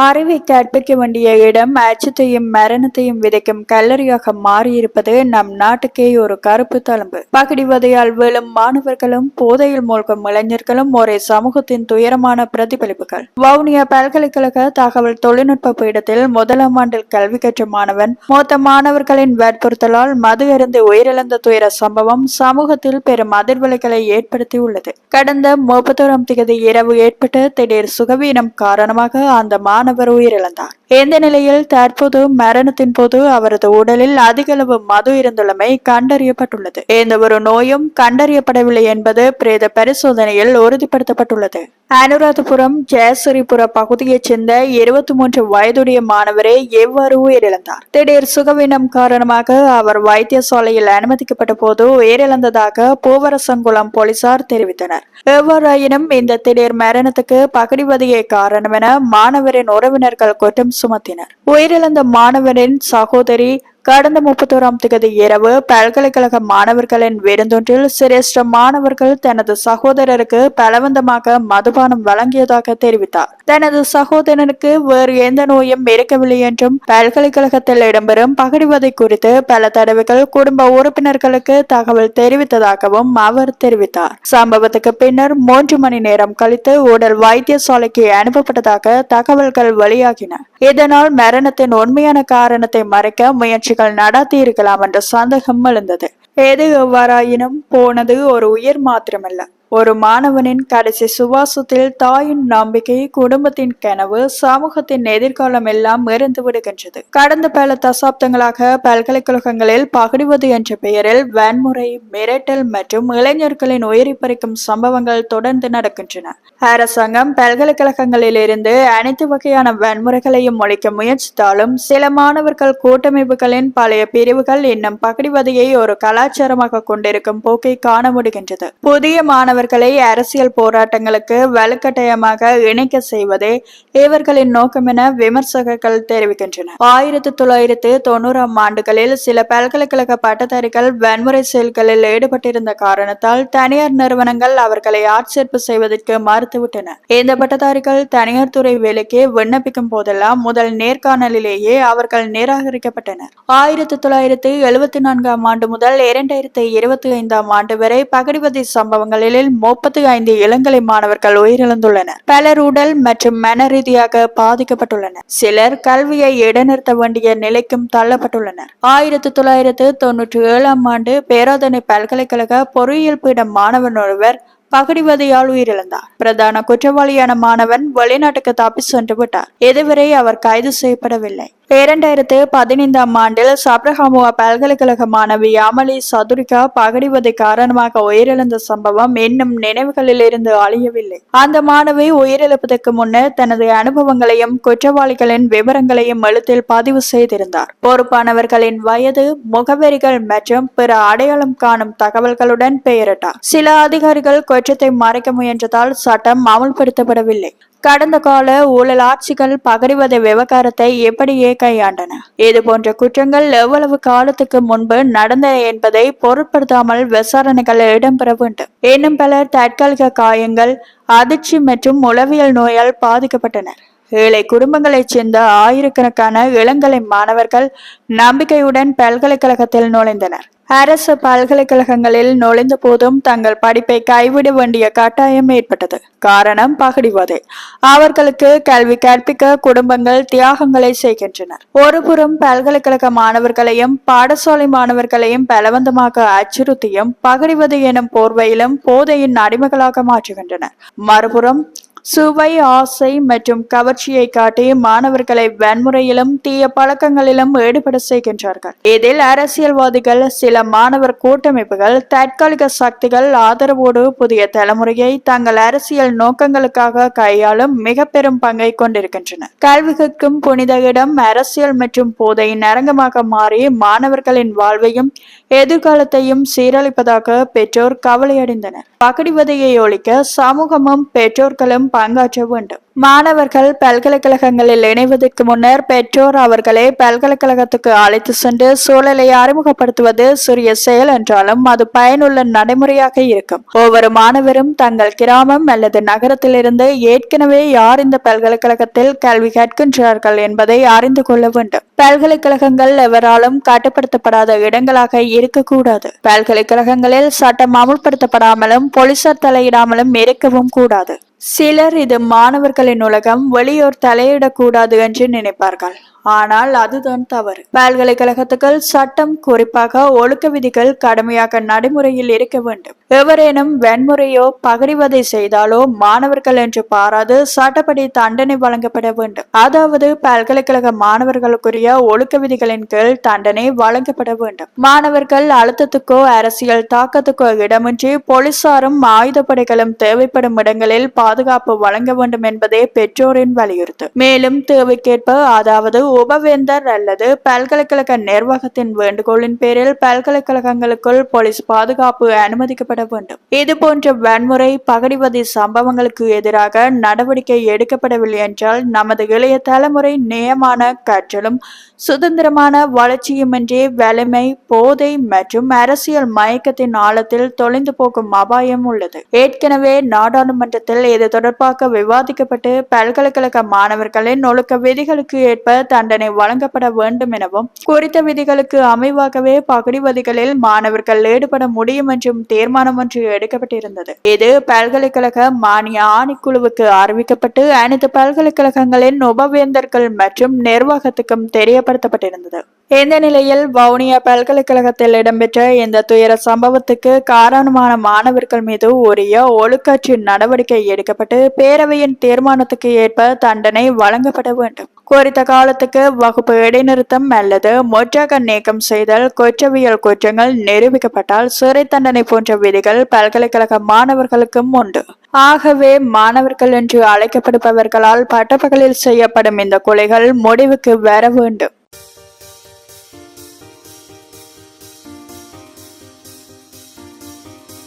அறிவைக்கு கற்பிக்க வேண்டிய இடம் அச்சத்தையும் மரணத்தையும் விதைக்கும் கல்லறியாக மாறியிருப்பது நம் நாட்டுக்கே ஒரு கருப்பு தழும்பு. பகடிவதையால் விழும் மாணவர்களும் போதையில் மூழ்கும் இளைஞர்களும் ஒரே சமூகத்தின் துயரமான பிரதிபலிப்புகள். வவுனியா பல்கலைக்கழக தகவல் தொழில்நுட்ப பீடத்தில் முதலாம் ஆண்டில் கல்வி கற்ற மாணவன் மூத்த மாணவர்களின் வற்புறுத்தலால் மது அருந்து உயிரிழந்த துயர சம்பவம் சமூகத்தில் பெரும் அதிர்வலைகளை ஏற்படுத்தியுள்ளது. கடந்த முப்பத்தோராம் தேதி இரவு ஏற்பட்ட திடீர் சுகவீனம் காரணமாக அந்த மாணவர் உயிரிழந்தார். இந்த நிலையில்? தற்போது மரணத்தின் போது அவரது உடலில் அதிகளவு மது இருந்துள்ளமை கண்டறியப்பட்டுள்ளது. எந்த ஒரு நோயும் கண்டறியப்படவில்லை என்பது பிரேத பரிசோதனையில் உறுதிப்படுத்தப்பட்டுள்ளது. அனுராதபுரம் ஜெயசிரிபுர பகுதியைச் சேர்ந்த இருபத்தி மூன்று வயதுடைய மாணவரே எவ்வாறு உயிரிழந்தார்? திடீர் சுகவீனம் காரணமாக அவர் வைத்தியசாலையில் அனுமதிக்கப்பட்ட போது உயிரிழந்ததாக பூவரசங்குளம் போலீசார் தெரிவித்தனர். எவ்வாறாயினும் இந்த திடீர் மரணத்துக்கு பகடிவதையே காரணம் என மாணவரின் உறவினர்கள் குற்றம் சுமத்தினர். உயிரிழந்த மாணவரின் சகோதரி கடந்த முப்பத்தோராம் தேதி இரவு பல்கலைக்கழக மாணவர்களின் விருந்தொன்றில் சிரேஷ்ட மாணவர்கள் தனது சகோதரருக்கு பலவந்தமாக மதுபானம் வழங்கியதாக தெரிவித்தார். தனது சகோதரனுக்கு வேறு எந்த நோயும் இருக்கவில்லை என்றும் பல்கலைக்கழகத்தில் இடம்பெறும் பகடிவதை குறித்து பல தடவைகள் குடும்ப உறுப்பினர்களுக்கு தகவல் தெரிவித்ததாகவும் அவர் தெரிவித்தார். சம்பவத்துக்கு பின்னர் மூன்று மணி நேரம் கழித்து உடல் வைத்தியசாலைக்கு அனுப்பப்பட்டதாக தகவல்கள் வெளியாகின. இதனால் மரணத்தின் உண்மையான காரணத்தை மறைக்க முயற்சி நிகழ்ச்சிகள் நடத்தியிருக்கலாம் என்ற சந்தேகம் எழுந்தது. எது எவ்வாறாயினும் போனது ஒரு உயிர் மாத்திரமல்ல. ஒரு மாணவனின் கடைசி சுவாசத்தில் தாயின் நம்பிக்கை குடும்பத்தின் கனவு சமூகத்தின் எதிர்காலம் எல்லாம் மறந்து விடுகின்றது. கடந்த பல தசாப்தங்களாக பல்கலைக்கழகங்களில் பகிடுவது என்ற பெயரில் வன்முறை மிரட்டல் மற்றும் இளைஞர்களின் உயிரை பறிக்கும் சம்பவங்கள் தொடர்ந்து நடக்கின்றன. அரசாங்கம் பல்கலைக்கழகங்களில் இருந்து அனைத்து வகையான வன்முறைகளையும் ஒழிக்க முயற்சித்தாலும் சில மாணவர்கள் கூட்டமைப்புகளின் பழைய பிரிவுகள் இன்னும் பகடிவதையை ஒரு கலாச்சாரமாக கொண்டிருக்கும் போக்கை காண முடிகின்றது. புதிய மாணவர்களை அரசியல் போராட்டங்களுக்கு வலுக்கட்டாயமாக இணைக்க செய்வதே இவர்களின் நோக்கம் என விமர்சகர்கள் தெரிவிக்கின்றனர். ஆயிரத்தி தொள்ளாயிரத்து தொண்ணூறாம் ஆண்டுகளில் சில பல்கலைக்கழக பட்டதாரிகள் வன்முறை செயல்களில் ஈடுபட்டிருந்த காரணத்தால் தனியார் நிறுவனங்கள் அவர்களை ஆட்சேர்ப்பு செய்வதற்கு மறுத்துவிட்டன. இந்த பட்டதாரிகள் தனியார் துறை வேலைக்கு விண்ணப்பிக்கும் போதெல்லாம் முதல் நேர்காணலிலேயே அவர்கள் நிராகரிக்கப்பட்டனர். ஆயிரத்தி தொள்ளாயிரத்தி எழுபத்தி நான்காம் ஆண்டு முதல் இரண்டாயிரத்தி இருபத்தி ஐந்தாம் ஆண்டு வரை பகடிவதை சம்பவங்களில் முப்பத்தி ஐந்து இளங்கலை மாணவர்கள் உயிரிழந்துள்ளனர். பலர் உடல் மற்றும் மன ரீதியாக பாதிக்கப்பட்டுள்ளனர். சிலர் கல்வியை இடைநிறுத்த வேண்டிய நிலைக்கும் தள்ளப்பட்டுள்ளனர். ஆயிரத்தி தொள்ளாயிரத்து தொன்னூற்றி ஏழாம் ஆண்டு பேராதனை பல்கலைக்கழக பொறியியல் பீடம் மாணவன் ஒருவர் பகடிவதையால் உயிரிழந்தார். பிரதான குற்றவாளியான மாணவன் வெளிநாட்டுக்கு தப்பி சென்று விட்டார். இதுவரை அவர் கைது செய்யப்படவில்லை. இரண்டாயிரத்து பதினைந்தாம் ஆண்டில் சப்ரஹாமுவா பல்கலைக்கழக மாணவி அமலி சதுரிகா பகடிவதை காரணமாக உயிரிழந்த சம்பவம் இன்னும் நினைவுகளில் இருந்து அழியவில்லை. அந்த மாணவி உயிரிழப்பதற்கு முன்னர் தனது அனுபவங்களையும் குற்றவாளிகளின் விவரங்களையும் எழுத்தில் பதிவு செய்திருந்தார். பொறுப்பானவர்களின் வயது முகவரிகள் மற்றும் பிற அடையாளம் காணும் தகவல்களுடன் பெயரிட்டார். சில அதிகாரிகள் குற்றத்தை மறைக்க முயன்றதால் சட்டம் அமல்படுத்தப்படவில்லை. கடந்த கால ஊழல் ஆட்சிகள் பகடிவதை விவகாரத்தை எப்படியே கையாண்டன இது போன்ற குற்றங்கள் எவ்வளவு காலத்துக்கு முன்பு நடந்தன என்பதை பொருட்படுத்தாமல் விசாரணைகள் இடம்பெற வேண்டும். இன்னும் பலர் தற்காலிக காயங்கள் அதிர்ச்சி மற்றும் உளவியல் நோயால் பாதிக்கப்பட்டனர். ஏழை குடும்பங்களைச் சேர்ந்த ஆயிரக்கணக்கான இளங்கலை மாணவர்கள் நம்பிக்கையுடன் பல்கலைக்கழகத்தில் நுழைந்தனர். அரசு பல்கலைக்கழகங்களில் நுழைந்த போதும் தங்கள் படிப்பை கைவிட வேண்டிய கட்டாயம் ஏற்பட்டது. காரணம் பகடிவதை. அவர்களுக்கு கல்வி கற்பிக்க குடும்பங்கள் தியாகங்களை செய்கின்றனர். ஒருபுறம் பல்கலைக்கழக மாணவர்களையும் பாடசாலை மாணவர்களையும் பலவந்தமாக அச்சுறுத்தியும் பகடிவது எனும் போர்வையிலும் போதையின் அடிமைகளாக மாற்றுகின்றனர். மறுபுறம் சுவை ஆசை மற்றும் கவர்ச்சியை காட்டி மாணவர்களை வன்முறையிலும் தீய பழக்கங்களிலும் ஈடுபட செய்கின்றார்கள். இதில் அரசியல்வாதிகள் சில மாணவர் கூட்டமைப்புகள் தற்காலிக சக்திகள் ஆதரவோடு புதிய தலைமுறையை தங்கள் அரசியல் நோக்கங்களுக்காக கையாளும் மிக பெரும் பங்கை கொண்டிருக்கின்றன. கல்வி கற்கும் புனித இடம் அரசியல் மற்றும் போதையின் அரங்கமாக மாறி மாணவர்களின் வாழ்வையும் எதிர்காலத்தையும் சீரழிப்பதாக பெற்றோர் கவலையடைந்தனர். பகடிவதையை ஒழிக்க சமூகமும் பெற்றோர்களும் பங்காற்ற வேண்டும் மாணவர்கள் பல்கலைக்கழகங்களில் இணைவதற்கு முன்னர் பெற்றோர் அவர்களை பல்கலைக்கழகத்துக்கு அழைத்து சென்று சூழலை அறிமுகப்படுத்துவது சிறிய செயல் என்றாலும் அது பயனுள்ள நடைமுறையாக இருக்கும். ஒவ்வொரு மாணவரும் தங்கள் கிராமம் அல்லது நகரத்திலிருந்து ஏற்கனவே யார் இந்த பல்கலைக்கழகத்தில் கல்வி கற்கின்றார்கள் என்பதை அறிந்து கொள்ள வேண்டும். பல்கலைக்கழகங்கள் எவராலும் கட்டுப்படுத்தப்படாத இடங்களாக இருக்கக்கூடாது. பல்கலைக்கழகங்களில் சட்டம் அமுல்படுத்தப்படாமலும் போலீசார் தலையிடாமலும் இருக்கவும் கூடாது. சிலர் இது மாணவர்களின் உலகம் வெளியோர் தலையிடக்கூடாது என்று நினைப்பார்கள். ஆனால் அதுதான் தவறு. பல்கலைக்கழகத்துக்கள் சட்டம் குறிப்பாக ஒழுக்க விதிகள் கடுமையாக நடைமுறையில் இருக்க வேண்டும். எவரேனும் வன்முறையோ பகிரிவதை செய்தாலோ மாணவர்கள் என்று பாராது சட்டப்படி தண்டனை வழங்கப்பட வேண்டும். அதாவது பல்கலைக்கழக மாணவர்களுக்குரிய ஒழுக்க விதிகளின் கீழ் தண்டனை வழங்கப்பட வேண்டும். மாணவர்கள் அழுத்தத்துக்கோ அரசியல் தாக்கத்துக்கோ இடமின்றி போலீசாரும் ஆயுதப்படைகளும் தேவைப்படும் இடங்களில் பாதுகாப்பு வழங்க வேண்டும் என்பதே பெற்றோரின் வலியுறுத்து மேலும் தேவைக்கேற்ப அதாவது உபவேந்தர் அல்லது பல்கலைக்கழக நிர்வாகத்தின் வேண்டுகோளின் பேரில் பல்கலைக்கழகங்களுக்குள் போலீஸ் பாதுகாப்பு அனுமதிக்கப்பட வேண்டும். இது போன்ற வன்முறை பகடிவதி சம்பவங்களுக்கு எதிராக நடவடிக்கை எடுக்கப்படவில்லை என்றால் நமது இளைய தலைமுறை நியமான கற்றலும் சுதந்திரமான வளர்ச்சியுமின்றி வலிமை போதை மற்றும் அரசியல் மயக்கத்தின் ஆழத்தில் தொலைந்து போகும் அபாயம் உள்ளது. ஏற்கனவே நாடாளுமன்றத்தில் இது தொடர்பாக விவாதிக்கப்பட்டு பல்கலைக்கழக மாணவர்களின் ஒழுக்க விதிகளுக்கு ஏற்ப தண்டனை வழங்கப்பட வேண்டும் எனவும் குறித்த விதிகளுக்கு அமைவாகவே பகுதிவதிகளில் மாணவர்கள் ஈடுபட முடியும் என்றும் தீர்மானம் ஒன்று எடுக்கப்பட்டிருந்தது. இது பல்கலைக்கழக மானிய ஆணைக்குழுவுக்கு அறிவிக்கப்பட்டு அனைத்து பல்கலைக்கழகங்களின் உபவேந்தர்கள் மற்றும் நிர்வாகத்துக்கும் தெரியப்படுத்தப்பட்டிருந்தது. இந்த நிலையில் வவுனியா பல்கலைக்கழகத்தில் இடம்பெற்ற இந்த துயர சம்பவத்துக்கு காரணமான மாணவர்கள் மீது உரிய ஒழுக்காட்சி நடவடிக்கை எடுக்கப்பட்டு பேரவையின் தீர்மானத்துக்கு ஏற்ப தண்டனை வழங்கப்பட வேண்டும். குறித்த காலத்துக்கு வகுப்பு இடைநிறுத்தம் அல்லது முற்றாக நீக்கம் செய்தல் குற்றவியல் குற்றங்கள் நிரூபிக்கப்பட்டால் சிறை தண்டனை போன்ற விதிகள் பல்கலைக்கழக மாணவர்களுக்கும் உண்டு. ஆகவே மாணவர்கள் என்று அழைக்கப்படுபவர்களால் பட்டப்பகலில் செய்யப்படும் இந்த கொலைகள் முடிவுக்கு வர வேண்டும்.